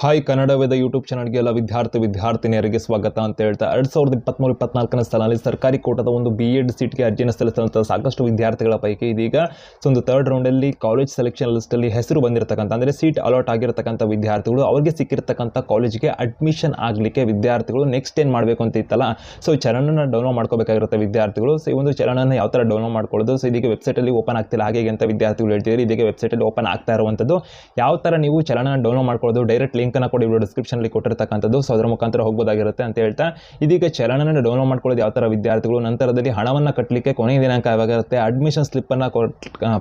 Hi Kannada Veda YouTube ಚಾನಲ್ಗೆ ಎಲ್ಲ ವಿದ್ಯಾರ್ಥಿ, ವಿದ್ಯಾರ್ಥಿನಿಯರಿಗೆ ಸ್ವಾಗತ ಅಂತ ಹೇಳ್ತಾ, ಎರಡು ಸಾವಿರದ ಇಪ್ಪತ್ತ್ಮೂರು ಇಪ್ಪತ್ನಾಲ್ಕನೇ ಸಾಲಿನಲ್ಲಿ ಸರ್ಕಾರಿ ಕೋಟದ ಒಂದು ಬಿ ಎಡ್ ಸೀಟ್ಗೆ ಅರ್ಜಿಯನ್ನು ಸಲ್ಲಿಸಿದಂಥ ಸಾಕಷ್ಟು ವಿದ್ಯಾರ್ಥಿಗಳ ಪೈಕಿ ಇದೀಗ ಒಂದು ಥರ್ಡ್ ರೌಂಡಲ್ಲಿ ಕಾಲೇಜ್ ಸೆಲೆಕ್ಷನ್ ಲಿಸ್ಟಲ್ಲಿ ಹೆಸರು ಬಂದಿರತಕ್ಕಂಥ, ಅಂದರೆ ಸೀಟ್ ಅಲಾಟ್ ಆಗಿರತಕ್ಕಂಥ ವಿದ್ಯಾರ್ಥಿಗಳು, ಅವರಿಗೆ ಸಿಕ್ಕಿರ್ತಕ್ಕಂಥ ಕಾಲೇಜಿಗೆ ಅಡ್ಮಿಷನ್ ಆಗಲಿಕ್ಕೆ ವಿದ್ಯಾರ್ಥಿಗಳು ನೆಕ್ಸ್ಟ್ ಏನು ಮಾಡಬೇಕು ಅಂತ ಇತ್ತಲ್ಲ ಸೊ ಈ ಡೌನ್ಲೋಡ್ ಮಾಡ್ಕೋಬೇಕಾಗಿರುತ್ತೆ ವಿದ್ಯಾರ್ಥಿಗಳು. ಸೊ ಈ ಒಂದು ಚರಣನ ಯಾವ ಥರ ಡೌನ್ಲೋಡ್ ಮಾಡ್ಕೊಳ್ಳೋದು ಸೊ ಇದೀಗ ವೆಬ್ಸೈಟಲ್ಲಿ ಓಪನ್ ಆಗ್ತಿಲ್ಲ, ಹಾಗೆ ಅಂತ ವಿದ್ಯಾರ್ಥಿಗಳು ಹೇಳ್ತಿದ್ದಾರೆ, ಇದೀಗ ವೆಬ್ಸೈಟಲ್ಲಿ ಓಪನ್ ಆಗ್ತಾ ಇರುವಂಥದ್ದು ಯಾವ ಥರ ನೀವು ಚಲನ ಡೌನ್ಲೋಡ್ ಮಾಡ್ಕೊಳ್ಳೋದು ಡೈರೆಕ್ಟ್ ಲಿಂಕನ್ನು ಕೊಡಿ ವಿಡಿಯೋ ಡಿಸ್ಕ್ರಿಪ್ಷನಲ್ಲಿ ಕೊಟ್ಟಿರ್ತಕ್ಕಂಥದ್ದು. ಸೊ ಅದರ ಮುಖಾಂತರ ಹೋಗ್ಬೋದಾಗಿರುತ್ತೆ ಅಂತ ಹೇಳ್ತಾ, ಇದೀಗ ಚಲನನ್ನು ಡೌನ್ಲೋಡ್ ಮಾಡ್ಕೊಳ್ಳೋದು ಯಾವ ಥರ ವಿದ್ಯಾರ್ಥಿಗಳು? ನಂತರದಲ್ಲಿ ಹಣವನ್ನು ಕಟ್ಟಲಿಕ್ಕೆ ಕೊನೆ ದಿನಾಂಕ ಯಾವಾಗಿರುತ್ತೆ ಅಡ್ಮಿಷನ್ ಸ್ಲಿಪ್ಪನ್ನು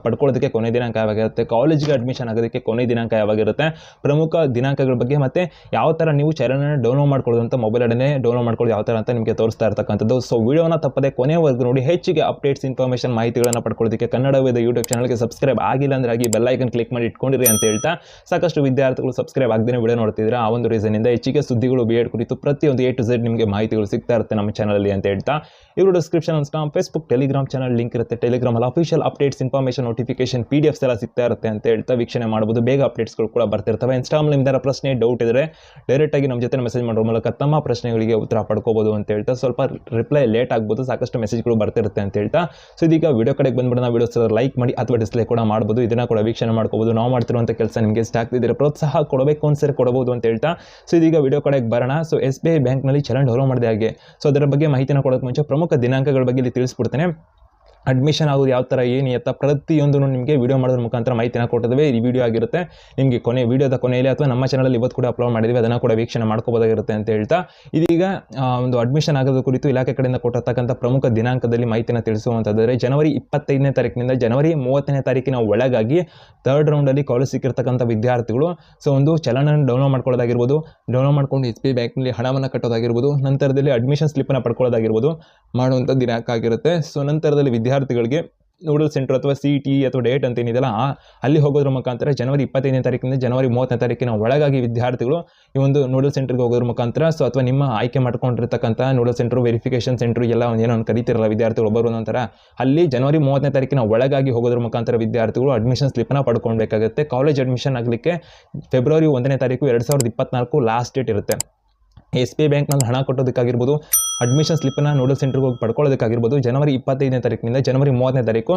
ಪಡ್ಕೊಳ್ಳೋದಕ್ಕೆ ಕೊನೆ ದಿನಾಂಕ ಯಾವಾಗಿರುತ್ತೆ ಕಾಲೇಜ್ಗೆ ಅಡ್ಮಿಷನ್ ಆಗೋದಕ್ಕೆ ಕೊನೆ ದಿನಾಂಕ ಯಾವಾಗಿರುತ್ತೆ ಪ್ರಮುಖ ದಿನಾಂಕಗಳ ಬಗ್ಗೆ ಮತ್ತೆ ಯಾವ ಥರ ನೀವು ಚಲನ ಡೌನ್ಲೋಡ್ ಮಾಡ್ಕೊಳ್ಳೋದು ಅಂತ ಮೊಬೈಲ್ ಅಡನೆ ಡೌನ್ಲೋಡ್ ಮಾಡ್ಕೊಳ್ಳೋದು ಯಾವ ಥರ ಅಂತ ನಿಮಗೆ ತೋರಿಸ್ತಾ ಇರ್ತಕ್ಕಂಥದ್ದು. ಸೊ ವಿಡಿಯೋನ ತಪ್ಪದೆ ಕೊನೆವರೆಗೂ ನೋಡಿ, ಹೆಚ್ಚಿಗೆ ಅಪ್ಡೇಟ್ಸ್ ಇನ್ಫಾರ್ಮೇಷನ್ ಮಾಹಿತಿಗಳನ್ನು ಪಡ್ಕೊಳ್ಳೋದಕ್ಕೆ ಕನ್ನಡ ವೇದ ಯೂಟ್ಯೂಬ್ ಚಾನಲ್ಗೆ ಸಬ್ಸ್ಕ್ರೈಬ್ ಆಗಿಲ್ಲ ಅಂದ್ರೆ ಆಗಿ ಬೆಲ್ ಐಕನ್ ಕ್ಲಿಕ್ ಮಾಡಿ ಇಟ್ಕೊಂಡಿರಿ ಅಂತ ಹೇಳ್ತಾ, ಸಾಕಷ್ಟು ವಿದ್ಯಾರ್ಥಿಗಳು ಸಬ್ಸ್ಕ್ರೈಬ್ ಆಗದೇ ವಿಡಿಯೋ ನೋಡ್ತಿದ್ರೆ ಆ ಒಂದು ರೀಸನಿಂದ ಹೆಚ್ಚಿಗೆ ಸುದ್ದಿಗಳು ಬಿ ಎಡ್ ಕುರಿತು ಪ್ರತಿಯೊಂದು ಎ ಟು ಝೆಡ್ ನಿಮಗೆ ಮಾಹಿತಿಗಳು ಸಿಗ್ತಾ ಇರುತ್ತೆ ನಮ್ಮ ಚಾನಲಲ್ಲಿ ಅಂತ ಹೇಳ್ತಾ. ಇವರು ಡಿಸ್ಕ್ರಿಪ್ಷನ್ ಅನ್ಸ್ತಾ ಫೇಸ್ಬುಕ್ ಟೆಲಿಗ್ರಾಮ್ ಚಾನಲ್ ಲಿಂಕ್ ಇರುತ್ತೆ. ಟೆಲಿಗ್ರಾಮ್ ಅಲ್ಲಿ official updates information notification P D Fs ಎಲ್ಲ ಸಿಗ್ತಾ ಇರುತ್ತೆ ಅಂತ ಹೇಳ್ತಾ ವೀಕ್ಷಣೆ ಮಾಡ್ಬೋದು. ಬೇಗ ಅಪ್ಡೇಟ್ಸ್ಗಳು ಕೂಡ ಬರ್ತಿರ್ತವೆ. ಇನ್ಸ್ಟಾಮ್ ನಿಮ್ದಾರ ಪ್ರಶ್ನೆ ಡೌಟ್ ಇದ್ದರೆ ಡೈರೆಕ್ಟಾಗಿ ನಮ್ಮ ಜೊತೆ ಮೆಸೇಜ್ ಮಾಡೋ ಮೂಲಕ ತಮ್ಮ ಪ್ರಶ್ನೆಗಳಿಗೆ ಉತ್ತರ ಪಡ್ಕೋಬೋದು ಅಂತ ಹೇಳ್ತಾ. ಸ್ವಲ್ಪ ರಿಪ್ಲೈ ಲೇಟ್ ಆಗ್ಬೋದು, ಸಾಕಷ್ಟು ಮೆಸೇಜ್ಗಳು ಬರ್ತಿರುತ್ತೆ ಅಂತ ಹೇಳ್ತಾ. ಸೊ ಇದೀಗ ವಿಡಿಯೋ ಕಡೆಗೆ ಬಂದ್ಬಿಟ್ಟು ನಾವು ವಿಡಿಯೋಸ್ ಲೈಕ್ ಮಾಡಿ, ಅಥವಾ ಡಿಸ್ಲೈಕ್ ಕೂಡ ಮಾಡ್ಬೋದು. ಇದನ್ನ ಕೂಡ ವೀಕ್ಷಣೆ ಮಾಡ್ಕೋಬೋದು. ನಾವು ಮಾಡ್ತಿರುವಂಥ ಕೆಲಸ ನಿಮಗೆ ಇಷ್ಟ ಆಗ್ತಿದ್ದೀರಾ ಪ್ರೋತ್ಸಾಹ ಕೊಡಬೇಕು ಅನ್ಸರಿ ಕೊಡಬಹುದು ಅಂತ ಹೇಳ್ತಾ ಸೊ ಇದೀಗ ವಿಡಿಯೋ ಕಡೆಗೆ ಬರೋಣ. ಸೊ ಎಸ್ ಬಿ ಐ ಬ್ಯಾಂಕ್ನಲ್ಲಿ ಚಲನ್ ಡೌನ್ಲೋಡ್ ಮಾಡಿದೆ ಹಾಗೆ ಸೊ ಅದರ ಬಗ್ಗೆ ಮಾಹಿತಿನ ಕೊಡೋಕೆ ಮುಂಚೆ ಪ್ರಮುಖ ದಿನಾಂಕಗಳ ಬಗ್ಗೆ ಇಲ್ಲಿ ತಿಳಿಸ್ಬಿಡ್ತೇನೆ. ಅಡ್ಮಿಷನ್ ಆಗೋದು ಯಾವ ಥರ ಏನು ಎತ್ತ ಪ್ರತಿಯೊಂದು ನಿಮಗೆ ವಿಡಿಯೋ ಮಾಡೋದ್ರ ಮುಖಾಂತರ ಮಾಹಿತಿನ ಕೊಟ್ಟಿದ್ದೇವೆ. ಈ ವಿಡಿಯೋ ಆಗಿರುತ್ತೆ, ನಿಮಗೆ ಕೊನೆ ವೀಡಿಯೋದ ಕೊನೆಯಲ್ಲಿ ಅಥವಾ ನಮ್ಮ ಚಾನಲಲ್ಲಿ ಇವತ್ತು ಕೂಡ ಅಪ್ಲೋಡ್ ಮಾಡಿದ್ವಿ ಅದನ್ನು ಕೂಡ ವೀಕ್ಷಣೆ ಮಾಡ್ಕೋಬೋದಾಗಿರುತ್ತೆ ಅಂತ ಹೇಳ್ತಾ, ಇದೀಗ ಒಂದು ಅಡ್ಮಿಷನ್ ಆಗೋದು ಕುರಿತು ಇಲಾಖೆ ಕಡೆಯಿಂದ ಕೊಟ್ಟಿರ್ತಕ್ಕಂಥ ಪ್ರಮುಖ ದಿನಾಂಕದಲ್ಲಿ ಮಾಹಿತಿನ ತಿಳಿಸುವಂಥದ್ದರೆ ಜನವರಿ ಇಪ್ಪತ್ತೈದನೇ ತಾರೀಕಿನಿಂದ ಜನವರಿ ಮೂವತ್ತನೇ ತಾರೀಕಿನ ಒಳಗಾಗಿ ಥರ್ಡ್ ರೌಂಡಲ್ಲಿ ಕಾಲೇಜ್ ಸಿಕ್ಕಿರ್ತಕ್ಕಂಥ ವಿದ್ಯಾರ್ಥಿಗಳು ಸೊ ಒಂದು ಚಲನ ಡೌನ್ಲೋಡ್ ಮಾಡ್ಕೊಳ್ಳೋದಾಗಿರ್ಬೋದು ಡೌನ್ಲೋಡ್ ಮಾಡ್ಕೊಂಡು ಎಸ್ ಬಿ ಬ್ಯಾಂಕ್ನಲ್ಲಿ ಹಣವನ್ನು ಕಟ್ಟೋದಾಗಿರ್ಬೋದು, ನಂತರದಲ್ಲಿ ಅಡ್ಮಿಷನ್ ಸ್ಲಿಪ್ಪನ್ನು ಪಡ್ಕೊಳ್ಳೋದಾಗಿರ್ಬೋದು ಮಾಡುವಂಥ ದಿನಾಂಕ ಆಗಿರುತ್ತೆ. ಸೊ ನಂತರದಲ್ಲಿ ವಿದ್ಯಾರ್ಥಿಗಳಿಗೆ ನೂಡಲ್ ಸೆಂಟರ್ ಅಥವಾ ಸಿ ಟಿ ಅಥವಾ ಡೇಟ್ ಅಂತ ಏನಿದೆಯಲ್ಲ ಅಲ್ಲಿ ಹೋಗೋದ್ರ ಮುಖಾಂತರ ಜನವರಿ ಇಪ್ಪತ್ತೈದನೇ ತಾರೀಕಿನಿಂದ ಜನವರಿ ಮೂವತ್ತನೇ ತಾರೀಕಿನ ಒಳಗಾಗಿ ವಿದ್ಯಾರ್ಥಿಗಳು ಈ ಒಂದು ನೂಡಲ್ ಸೆಂಟರ್ಗೆ ಹೋಗೋದ್ರ ಮುಖಾಂತರ ಸೊ ಅಥವಾ ನಿಮ್ಮ ಆಯ್ಕೆ ಮಾಡ್ಕೊಂಡಿರ್ತಕ್ಕಂಥ ನೂಡಲ್ ಸೆಂಟರ್ ವೆರಿಫಿಕೇಷನ್ ಸೆಂಟರ್ ಎಲ್ಲ ಒಂದು ಏನೋ ಒಂದು ಕರೀತಿರಲ್ಲ ವಿದ್ಯಾರ್ಥಿಗಳು ಒಬ್ಬರು ನಂತರ ಅಲ್ಲಿ ಜನವರಿ ಮೂವತ್ತನೇ ತಾರೀಕಿನ ಒಳಗಾಗಿ ಹೋಗೋದ್ರ ಮುಖಾಂತರ ವಿದ್ಯಾರ್ಥಿಗಳು ಅಡ್ಮಿಷನ್ ಸ್ಲಿಪ್ನ ಪಡ್ಕೊಳ್ಬೇಕಾಗುತ್ತೆ. ಕಾಲೇಜ್ ಅಡ್ಮಿಷನ್ ಆಗಲಿಕ್ಕೆ ಫೆಬ್ರವರಿ ಒಂದನೇ ತಾರೀಕು ಎರಡು ಸಾವಿರದ ಇಪ್ಪತ್ನಾಲ್ಕು ಲಾಸ್ಟ್ ಡೇಟ್ ಇರುತ್ತೆ. ಎಸ್ ಬಿ ಐ ಬ್ಯಾಂಕ್ನಲ್ಲಿ ಹಣ ಕಟ್ಟೋದಕ್ಕಾಗಿರ್ಬೋದು ಅಡ್ಮಿಷನ್ ಸ್ಲಿಪ್ಪನ್ನು ನೋಡಲ್ ಸೆಂಟ್ರಿಗೆ ಹೋಗಿ ಪಡ್ಕೊಳ್ಳೋದಕ್ಕಾಗಿರ್ಬೋದು. ಜನವರಿ ಇಪ್ಪತ್ತೈದನೇ ತಾರೀಕಿನಿಂದ ಜನವರಿ ಮೂವತ್ತನೇ ತಾರೀಕು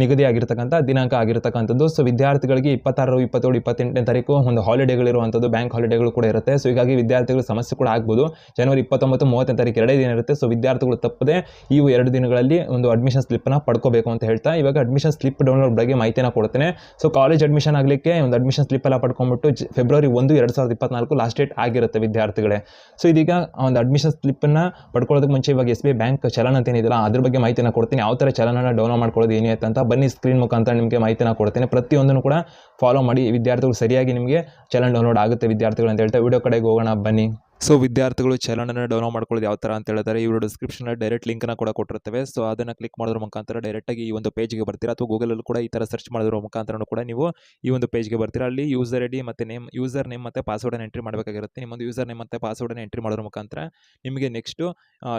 ನಿಗದಿ ಆಗಿರ್ತಕ್ಕಂಥ ದಿನಾಂಕ ಆಗಿರ್ತಕ್ಕಂಥದ್ದು. ಸೊ ವಿದ್ಯಾರ್ಥಿಗಳಿಗೆ ಇಪ್ಪತ್ತಾರು ಇಪ್ಪತ್ತೇಳು, ಇಪ್ಪತ್ತೆಂಟನೇ ತಾರೀಕು ಒಂದು ಹಾಲಿಡೇಗಳಿರುವಂಥದ್ದು ಬ್ಯಾಂಕ್ ಹಾಲಿಡೇಗಳು ಕೂಡ ಇರುತ್ತೆ. ಸೊ ಹೀಗಾಗಿ ವಿದ್ಯಾರ್ಥಿಗಳು ಸಮಸ್ಯೆ ಕೂಡ ಆಗ್ಬೋದು. ಜನವರಿ ಇಪ್ಪತ್ತೊಂಬತ್ತು, ಮೂವತ್ತನೇ ತಾರೀಕು ಎರಡೇ ದಿನ ಇರುತ್ತೆ. ಸೊ ವಿದ್ಯಾರ್ಥಿಗಳು ತಪ್ಪದೆ ಈ ಎರಡು ದಿನಗಳಲ್ಲಿ ಒಂದು ಅಡ್ಮಿಷನ್ ಸ್ಲಿಪ್ನ ಪಡ್ಕೋಬೇಕು ಅಂತ ಹೇಳ್ತಾ, ಇವಾಗ ಅಡ್ಮಿಷನ್ ಸ್ಲಿಪ್ ಡೌನ್ಲೋಡ್ ಬಗ್ಗೆ ಮಾಹಿತಿನ ಕೊಡ್ತೇನೆ. ಸೊ ಕಾಲೇಜ್ ಅಡ್ಮಿಷನ್ ಆಗಲಿಕ್ಕೆ ಒಂದು ಅಡ್ಮಿಷನ್ ಸ್ಲಿಪ್ ಎಲ್ಲ ಪಡ್ಕೊಂಡ್ಬಿಟ್ಟು ಫೆಬ್ರವರಿ ಒಂದು, ಎರಡು ಸಾವಿರದ ಇಪ್ಪತ್ನಾಲ್ಕು ಲಾಸ್ಟ್ ಡೇಟ್ ಆಗಿರುತ್ತೆ ವಿದ್ಯಾರ್ಥಿಗಳೇ. ಸೊ ಇದೀಗ ಒಂದು ಅಡ್ಮಿಷನ್ ಸ್ಲಿಪ್ಪನ್ನು ಪಡ್ಕೊಳ್ಳೋದಕ್ಕೆ ಮುಂಚೆ ಇವಾಗ ಎಸ್ ಬಿ ಬ್ಯಾಂಕ್ ಚಲನ ಅಂತ ಏನಿದೆಯಲ್ಲ, ಅದ್ರ ಬಗ್ಗೆ ಮಾಹಿತಿನ ಕೊಡ್ತೀನಿ. ಯಾವ ಥರ ಚಲನನ ಡೌನ್ಲೋಡ್ ಮಾಡ್ಕೊಳ್ಳೋದು, ಏನೇ ಅಂತ ಬನ್ನಿ ಸ್ಕ್ರೀನ್ ಮುಖಾಂತರ ನಿಮಗೆ ಮಾಹಿತಿನ ಕೊಡ್ತೇನೆ. ಪ್ರತಿಯೊಂದನ್ನು ಕೂಡ ಫಾಲೋ ಮಾಡಿ. ವಿದ್ಯಾರ್ಥಿಗಳು ಸರಿಯಾಗಿ ನಿಮಗೆ ಚಲನ್ ಡೌನ್ಲೋಡ್ ಆಗುತ್ತೆ ವಿದ್ಯಾರ್ಥಿಗಳು ಅಂತ ಹೇಳ್ತಾ ವಿಡಿಯೋ ಕಡೆಗೆ ಹೋಗೋಣ. ಬನ್ನಿ. ಸೊ ವಿದ್ಯಾರ್ಥಿಗಳು ಚಲನನ್ನು ಡೌನ್ಲೋಡ್ ಮಾಡ್ಕೊಳ್ಳೋದು ಯಾವ ಥರ ಅಂತ ಹೇಳಿದ್ರೆ ಇವರು ಡಿಸ್ಕ್ರಿಪ್ಷನಲ್ಲಿ ಡೈರೆಕ್ಟ್ ಲಿಂಕ್ನ ಕೂಡ ಕೊಟ್ಟಿರ್ತವೆ. ಸೊ ಅದನ್ನು ಕ್ಲಿಕ್ ಮಾಡೋದ್ರ ಮುಖಾಂತರ ಡೈರೆಕ್ಟಾಗಿ ಈ ಒಂದು ಪೇಜ್ಗೆ ಬರ್ತೀರಾ? ಅಥವಾ ಗೂಗಲಲ್ಲಿ ಕೂಡ ಈ ಥರ ಸರ್ಚ್ ಮಾಡೋದ್ರ ಮುಖಾಂತರ ಕೂಡ ನೀವು ಈ ಒಂದು ಪೇಜ್ಗೆ ಬರ್ತೀರಾ? ಅಲ್ಲಿ ಯೂಸರ್ ಐ ಡಿ ಮತ್ತು ನೇಮ್ ಯೂಸರ್ ನೇಮ್ ಮತ್ತು ಪಾಸ್ವರ್ಡನ್ನು ಎಂಟ್ರಿ ಮಾಡಬೇಕಾಗಿರುತ್ತೆ. ನಿಮ್ಮೊಂದು ಯೂಸರ್ ನೇಮ್ ಮತ್ತು ಪಾಸ್ವರ್ಡನ್ನು ಎಂಟ್ರಿ ಮಾಡೋದ್ರ ಮುಖಾಂತರ ನಿಮಗೆ ನೆಕ್ಸ್ಟು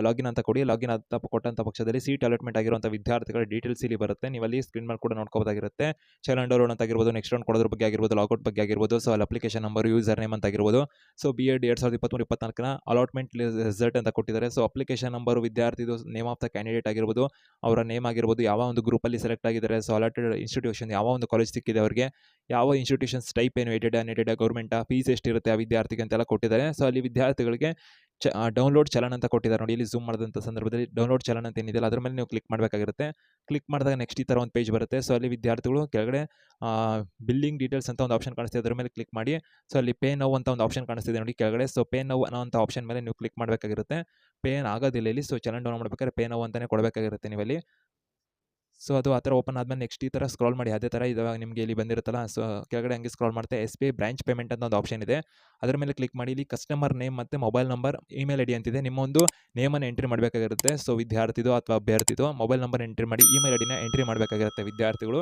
ಲಾಗಿನ್ ಅಂತ ಕೊಡಿ. ಲಾಗಿನ್ ಅಂತ ಕೊಟ್ಟಂಥ ಪಕ್ಷದಲ್ಲಿ ಸೀಟ್ ಅಲಾಟ್ಮೆಂಟ್ ಆಗಿರುವಂಥ ವಿದ್ಯಾರ್ಥಿಗಳ ಡೀಟೇಲ್ಸ್ ಇಲ್ಲಿ ಬರುತ್ತೆ. ನೀವು ಅಲ್ಲಿ ಸ್ಕ್ರೀನ್ ಮೇಲೆ ಕೂಡ ನೋಡ್ಕೋಬೋದಾಗಿರುತ್ತೆ. ಚಲನ್ ಡೌನ್ಲೋಡ್ ಅಂತ ಆಗಿರ್ಬೋದು ನೆಕ್ಸ್ಟ್ ರೌಂಡ್ ಕೊಡೋದ್ರ ಬಗ್ಗೆ ಆಗಿರ್ಬೋದು ಲಾಗೌಟ್ ಬಗ್ಗೆ ಆಗಿರ್ಬೋದು ಸೊ ಅಲ್ಲಿ ಅಪ್ಲಿಕೇಶನ್ ನಂಬರ್ ಯೂಸರ್ ನೇಮ್ ಅಂತ ಸೊ ಬಿ ಎಡ್ ಎರಡು ಸಾವಿರದ ಇಪ್ಪತ್ತ್ಮೂರು ಇಪ್ಪತ್ನಾಲ್ಕನ ಅಲಾಟ್ಮೆಂಟ್ ರಿಸಲ್ಟ್ ಅಂತ ಕೊಟ್ಟಿದ್ದಾರೆ. ಸೊ ಅಪ್ಲಿಕೇಶನ್ ನಂಬರು ವಿದ್ಯಾರ್ಥಿದು ನೇಮ್ ಆಫ್ ದ ಕ್ಯಾಂಡಿಡೇಟ್ ಆಗಿರ್ಬೋದು, ಅವರ ನೇಮ್ ಆಗಿರ್ಬೋದು, ಯಾವ ಒಂದು ಗ್ರೂಪಲ್ಲಿ ಸೆಲೆಕ್ಟ್ ಆಗಿದ್ದಾರೆ. ಸೊ ಅಲಾಟೆಡ್ ಇನ್ಸ್ಟಿಟ್ಯೂಷನ್ ಯಾವ ಒಂದು ಕಾಲೇಜ್ ಸಿಕ್ಕಿದೆ ಅವರಿಗೆ, ಯಾವ ಇನ್ಸ್ಟಿಟ್ಯೂಷನ್ಸ್ ಟೈಪ್ ಏನು ಏಟೆಡ್ ಅನ್ಎಟೆಡ್ ಗೌರ್ಮೆಂಟಾ ಫೀಸ್ ಎಷ್ಟಿರುತ್ತೆ ಆ ವಿದ್ಯಾರ್ಥಿಗೆ ಅಂತೆಲ್ಲ ಕೊಟ್ಟಿದ್ದಾರೆ. ಸೊ ಅಲ್ಲಿ ವಿದ್ಯಾರ್ಥಿಗಳಿಗೆ ಚ ಡೌನ್ಲೋಡ್ ಚಲನ್ ಅಂತ ಕೊಟ್ಟಿದ್ದಾರೆ ನೋಡಿ, ಇಲ್ಲಿ ಝೂಮ್ ಮಾಡಿದಂಥ ಸಂದರ್ಭದಲ್ಲಿ ಡೌನ್ಲೋಡ್ ಚಲನ್ ಅಂತ ಏನಿದೆ, ಅದ್ರ ಮೇಲೆ ನೀವು ಕ್ಲಿಕ್ ಮಾಡಬೇಕಾಗಿರುತ್ತೆ. ಕ್ಲಿಕ್ ಮಾಡಿದಾಗ ನೆಕ್ಸ್ಟ್ ಈ ಥರ ಒಂದು ಪೇಜ್ ಬರುತ್ತೆ. ಸೊ, ಅಲ್ಲಿ ವಿದ್ಯಾರ್ಥಿಗಳು ಕೆಳಗಡೆ ಬಿಲ್ಲಿಂಗ್ ಡೀಟೇಲ್ಸ್ ಅಂತ ಒಂದು ಆಪ್ಷನ್ ಕಾಣಿಸ್ತಿದೆ, ಅದ್ರ ಮೇಲೆ ಕ್ಲಿಕ್ ಮಾಡಿ. ಸೊ, ಅಲ್ಲಿ ಪೇ ನೋವು ಅಂತ ಒಂದು ಆಪ್ಷನ್ ಕಾಣಿಸ್ತಿದೆ ನೋಡಿ ಕೆಳಗಡೆ. ಸೊ, ಪೇ ನೋವು ಅನ್ನೋ ಅಂತ ಆಪ್ಷನ್ ಮೇಲೆ ನೀವು ಕ್ಲಿಕ್ ಮಾಡಬೇಕಾಗಿರುತ್ತೆ. ಪೇ ಆಗೋದಿಲ್ಲ ಇಲ್ಲಿ. ಸೊ, ಚಲನ್ ಡೌನ್ ಮಾಡಬೇಕಾದ್ರೆ ಪೇ ನೋವು ಅಂತಲೇ ಕೊಡಬೇಕಾಗಿರುತ್ತೆ ನೀವಲ್ಲಿ. ಸೊ, ಅದು ಆ ಥರ ಓಪನ್ ಆದಮೇಲೆ ನೆಕ್ಸ್ಟ್ ಈ ಥರ ಸ್ಕ್ರಾಲ್ ಮಾಡಿ, ಅದೇ ಥರ ಇವಾಗ ನಿಮಗೆ ಇಲ್ಲಿ ಬಂದಿರುತ್ತಲ್ಲ, ಸೊ, ಕೆಳಗಡೆ ಹಂಗೆ ಸ್ಕ್ರಾಲ್ ಮಾಡ್ತಾ S B I branch payment ಅಂತ ಒಂದು ಆಪ್ಷನ್ ಇದೆ. ಅದರ ಮೇಲೆ ಕ್ಲಿಕ್ ಮಾಡಿ, ಇಲ್ಲಿ ಕಸ್ಟಮರ್ ನೇಮ್ ಮತ್ತು mobile number, email I D ಅಂತಿದೆ. ನಿಮ್ಮ ಒಂದು ನೇಮನ್ನು ಎಂಟ್ರಿ ಮಾಡಬೇಕಾಗಿರುತ್ತೆ. ಸೊ, ವಿದ್ಯಾರ್ಥಿದು ಅಥವಾ ಅಭ್ಯರ್ಥಿದು ಮೊಬೈಲ್ ನಂಬರ್ ಎಂಟ್ರಿ ಮಾಡಿ, ಇಮೇಲ್ ಐ ಡಿನ ಎಂಟ್ರಿ ಮಾಡಬೇಕಾಗಿರುತ್ತೆ ವಿದ್ಯಾರ್ಥಿಗಳು.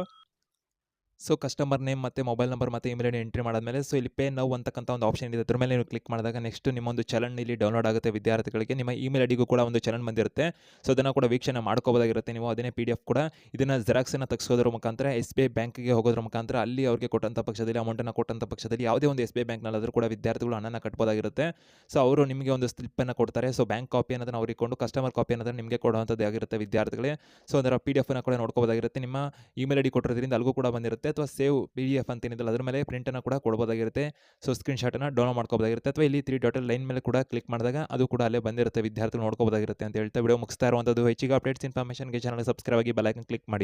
ಸೊ ಕಸ್ಟಮರ್ ನೇಮ್ ಮತ್ತು ಮೊಬೈಲ್ ನಂಬರ್ ಮತ್ತು ಇಮೇಲ್ ಐಡಿ ಎಂಟ್ರಿ ಮಾಡಾದ್ಮೇಲೆ ಸೊ ಇಲ್ಲಿ ಪೇ ನೌ ಅಂತಕ್ಕಂಥ ಒಂದು ಆಪ್ಷನ್ ಇದೆ. ಅದ್ರ ಮೇಲೆ ನೀವು ಕ್ಲಿಕ್ ಮಾಡಿದಾಗ ನೆಕ್ಸ್ಟ್ ನಿಮ್ಮ ಒಂದು ಚಲನ್ ಇಲ್ಲಿ ಡೌನ್ಲೋಡ್ ಆಗುತ್ತೆ ವಿದ್ಯಾರ್ಥಿಗಳಿಗೆ. ನಿಮ್ಮ ಇಮೇಲ್ ಐಡಿಗೂ ಕೂಡ ಒಂದು ಚಲನ್ ಬಂದಿರುತ್ತೆ. ಸೊ ಅದನ್ನು ಕೂಡ ವೀಕ್ಷಣೆ ಮಾಡ್ಕೋಬೋದಾಗಿರುತ್ತೆ ನೀವು. ಅದನ್ನೇ ಪಿ ಡಿ ಎಫ್ ಕೂಡ. ಇದನ್ನು ಜೆರಾಕ್ಸನ್ನು ತೆಗೆಸೋದ್ರ ಮುಖಾಂತರ ಎಸ್ ಬಿ ಐ ಬ್ಯಾಂಕಿಗೆ ಹೋಗೋದ್ರ ಮುಖಾಂತರ ಅಲ್ಲಿ ಅವರಿಗೆ ಕೊಟ್ಟಂಥ ಪಕ್ಷದಲ್ಲಿ ಅಮೌಂಟನ್ನು ಕೊಟ್ಟಂಥ ಪಕ್ಷದಲ್ಲಿ ಯಾವುದೇ ಒಂದು ಎಸ್ ಬಿ ಐ ಬ್ಯಾಂಕ್ನಲ್ಲಾದರೂ ಕೂಡ ವಿದ್ಯಾರ್ಥಿಗಳು ಹಣನ ಕಟ್ಬೋದಾಗಿರುತ್ತೆ. ಸೊ ಅವರು ನಿಮಗೆ ಒಂದು ಸ್ಲಿಪ್ಪನ್ನು ಕೊಡ್ತಾರೆ. ಸೊ ಬ್ಯಾಂಕ್ ಕಾಪಿ ಅನ್ನೋದನ್ನು ಅವ್ರಿಗೆ ಕೊಂಡು ಕಸ್ಟಮರ್ ಕಾಪಿ ಅನ್ನೋದನ್ನು ನಿಮಗೆ ಕೊಡುವಂಥದ್ದು ಆಗಿರುತ್ತೆ ವಿದ್ಯಾರ್ಥಿಗಳೇ. ಸೊ ಅದರ ಪಿ ಡಿ ಎಫನ್ನು ಕೂಡ ನೋಡ್ಕೋಬೋದಾಗಿರುತ್ತೆ ನಿಮ್ಮ ಇಮೇಲ್ ಐಡಿ ಕೊಟ್ಟಿರೋದ್ರಿಂದ ಅಲ್ಲಿಗೂ ಕೂಡ ಬಂದಿರುತ್ತೆ. ಅಥವಾ ಸೇವ್ ಪಿ ಡಿ ಎಫ್ ಅಂತ ಏನಿದೆಯಲ್ಲ, ಅದ್ರ ಮೇಲೆ ಪ್ರಿಂಟನ್ನು ಕೂಡ ಕೊಡ್ಬೋದಾಗಿರುತ್ತೆ. ಸೊ ಸ್ಕ್ರೀನ್ ಶಾಟನ್ನು ಡೌನ್ಲೋಡ್ ಮಾಡ್ಕೋಬೋದಾಗಿರುತ್ತೆ. ಅಥವಾ ಇಲ್ಲಿ ತ್ರೀ ಡಾಟಲ್ ಲೈನ್ ಮೇಲೆ ಕೂಡ ಕ್ಲಿಕ್ ಮಾಡಿದಾಗ ಅದು ಕೂಡ ಅಲ್ಲೇ ಬಂದಿರುತ್ತೆ. ವಿದ್ಯಾರ್ಥಿಗಳು ನೋಡ್ಕೋಬೋದಾಗಿರುತ್ತೆ ಅಂತ ಹೇಳ್ತಾ ವಿಡಿಯೋ ಮುಗಿಸ್ತಾ ಇರುವಂಥದ್ದು. ಹೆಚ್ಚಿಗೆ ಅಪ್ಡೇಟ್ಸ್ ಇನ್ಫಾರ್ಮೇಷನ್ಗೆ ಚಾನಲ್ ಸಬ್ಸ್ಕ್ರೈಬ್ ಆಗಿ ಬೆಲೈಕನ್ ಕ್ಲಿಕ್ ಮಾಡಿ.